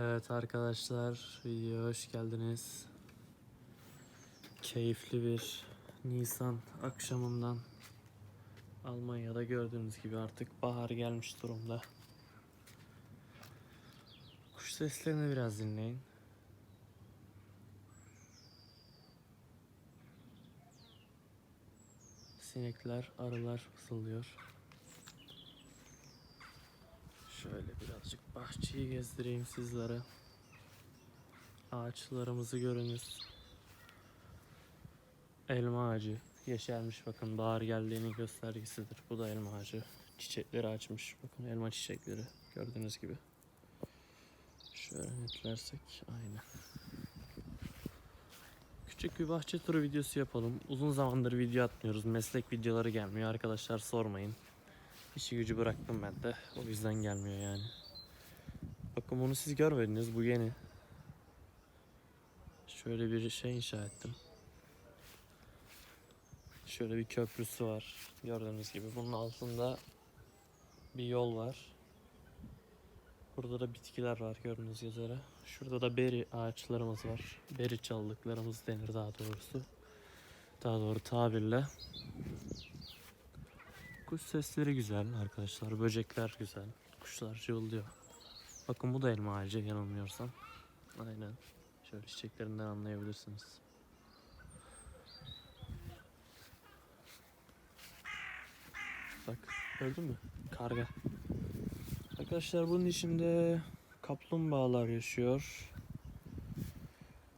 Evet arkadaşlar videoya hoş geldiniz. Keyifli bir Nisan akşamından Almanya'da gördüğünüz gibi artık bahar gelmiş durumda. Kuş seslerini biraz dinleyin. Sinekler, arılar fısıldıyor. Şöyle birazcık bahçeyi gezdireyim sizlere. Ağaçlarımızı görünüz. Elma ağacı yeşermiş bakın bahar geldiğinin göstergesidir. Bu da elma ağacı. Çiçekleri açmış. Bakın elma çiçekleri gördüğünüz gibi. Şöyle netlersek aynen. Küçük bir bahçe turu videosu yapalım. Uzun zamandır video atmıyoruz. Meslek videoları gelmiyor. Arkadaşlar sormayın. İşi gücü bıraktım ben de. O yüzden gelmiyor yani. Bakın bunu siz görmediniz. Bu yeni. Şöyle bir şey inşa ettim. Şöyle bir köprüsü var. Gördüğünüz gibi. Bunun altında bir yol var. Burada da bitkiler var gördüğünüz üzere. Şurada da beri ağaçlarımız var. Beri çalılıklarımız denir daha doğrusu. Daha doğru tabirle. Kuş sesleri güzel arkadaşlar. Böcekler güzel. Kuşlar cıvıldıyor. Bakın bu da elma ağacı yanılmıyorsam. Aynen. Şöyle çiçeklerinden anlayabilirsiniz. Bak gördün mü? Karga. Arkadaşlar bunun içinde kaplumbağalar yaşıyor.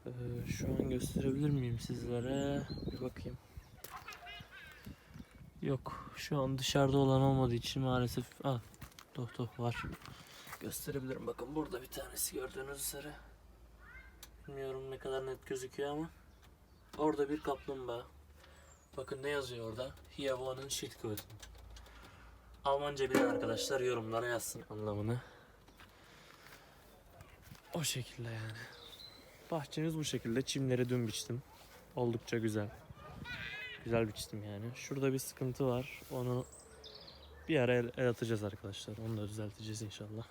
Ee, şu an gösterebilir miyim sizlere? Bir bakayım. Yok. Şu an dışarıda olan olmadığı için maalesef... Ah. Doh doh var. Gösterebilirim. Bakın burada bir tanesi gördüğünüz üzere. Bilmiyorum ne kadar net gözüküyor ama. Orada bir kaplumbağa. Bakın ne yazıyor orada? Wohnen Schildkröten. Almanca bilen arkadaşlar yorumlara yazsın anlamını. O şekilde yani. Bahçemiz bu şekilde. Çimleri dün biçtim. Oldukça güzel. Güzel biçtim yani. Şurada bir sıkıntı var. Onu bir ara el, el atacağız arkadaşlar. Onu da düzelteceğiz inşallah.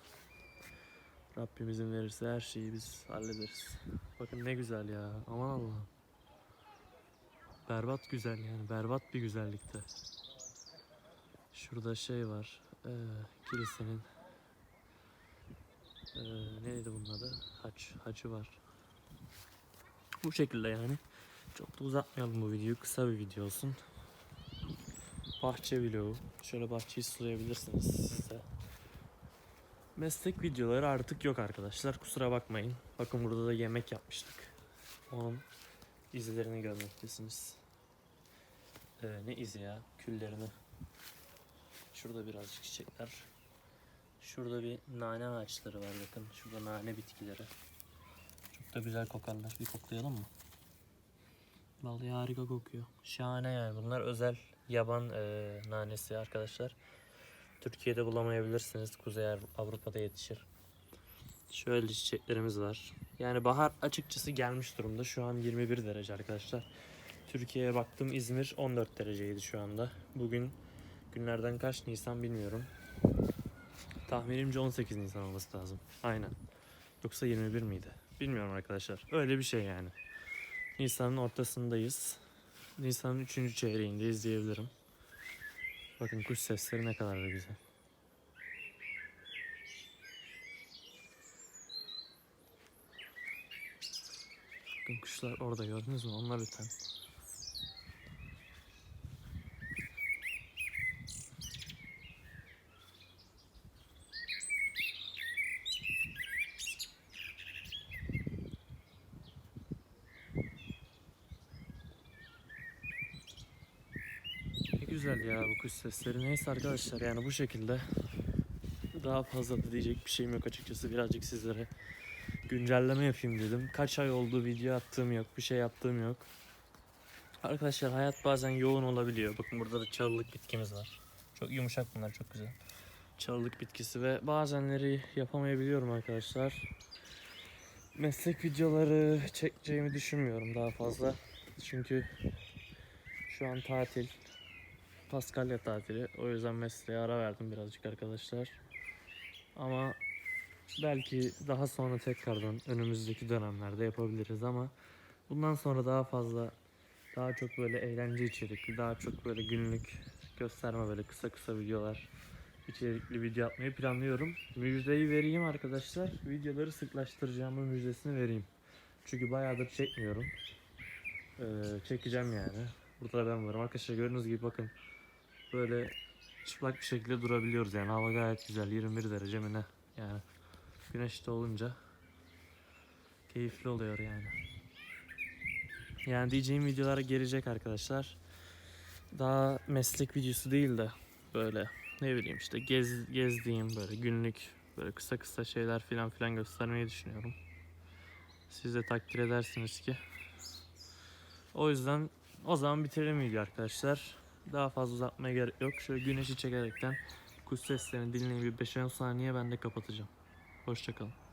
Rabbim izin verirse her şeyi biz hallederiz. Bakın ne güzel ya. Aman Allah'ım. Berbat güzel yani. Berbat bir güzellikte. Şurada şey var. Ee, kilisenin ee, neydi bunun adı? Haç. Hacı var. Bu şekilde yani. Çok da uzatmayalım bu videoyu. Kısa bir video olsun. Bahçe vlogu. Şöyle bahçeyi sulayabilirsiniz siz de. Meslek videoları artık yok arkadaşlar. Kusura bakmayın. Bakın burada da yemek yapmıştık. Onun izlerini görmektesiniz. Ee, ne izi ya? Küllerini. Şurada birazcık çiçekler. Şurada bir nane ağaçları var bakın. Şurada nane bitkileri. Çok da güzel kokarlar. Bir koklayalım mı? Vallahi harika kokuyor. Şahane yani. Bunlar özel yaban e, nanesi arkadaşlar. Türkiye'de bulamayabilirsiniz. Kuzey Avrupa'da yetişir. Şöyle çiçeklerimiz var. Yani bahar açıkçası gelmiş durumda. Şu an 21 derece arkadaşlar. Türkiye'ye baktım İzmir 14 dereceydi şu anda. Bugün günlerden kaç Nisan bilmiyorum. Tahminimce 18 Nisan olması lazım. Aynen. Yoksa 21 miydi? Bilmiyorum arkadaşlar. Öyle bir şey yani. Nisan'ın ortasındayız. Nisan'ın 3. çeyreğindeyiz diyebilirim. Bakın kuş sesleri ne kadar da güzel. Bakın kuşlar orada gördünüz mü? Onlar öten. Ne güzel ya bu kuş sesleri. Neyse arkadaşlar yani bu şekilde daha fazla da diyecek bir şeyim yok açıkçası. Birazcık sizlere güncelleme yapayım dedim. Kaç ay oldu video attığım yok, bir şey yaptığım yok. Arkadaşlar hayat bazen yoğun olabiliyor. Bakın burada da çalılık bitkimiz var. Çok yumuşak bunlar, çok güzel. Çalılık bitkisi ve bazenleri yapamayabiliyorum arkadaşlar. Meslek videoları çekeceğimi düşünmüyorum daha fazla. Çünkü şu an tatil. Paskalya tatili. O yüzden mesleğe ara verdim birazcık arkadaşlar. Ama belki daha sonra tekrardan önümüzdeki dönemlerde yapabiliriz ama bundan sonra daha fazla daha çok böyle eğlence içerikli, daha çok böyle günlük gösterme böyle kısa kısa videolar içerikli video yapmayı planlıyorum. Müjdeyi vereyim arkadaşlar. Videoları sıklaştıracağımın müjdesini vereyim. Çünkü bayağıdır çekmiyorum. Ee, çekeceğim yani. Burada da ben varım. Arkadaşlar gördüğünüz gibi bakın. Böyle çıplak bir şekilde durabiliyoruz yani. Hava gayet güzel. 21 derece mi ne? Yani güneş de olunca keyifli oluyor yani. Yani diyeceğim videolar gelecek arkadaşlar. Daha meslek videosu değil de böyle ne bileyim işte gez, gezdiğim böyle günlük böyle kısa kısa şeyler filan filan göstermeyi düşünüyorum. Siz de takdir edersiniz ki. O yüzden o zaman bitirelim video arkadaşlar. Daha fazla uzatmaya gerek yok. Şöyle güneşi çekerekten kuş seslerini dinleyin bir 5-10 saniye ben de kapatacağım. Hoşçakalın.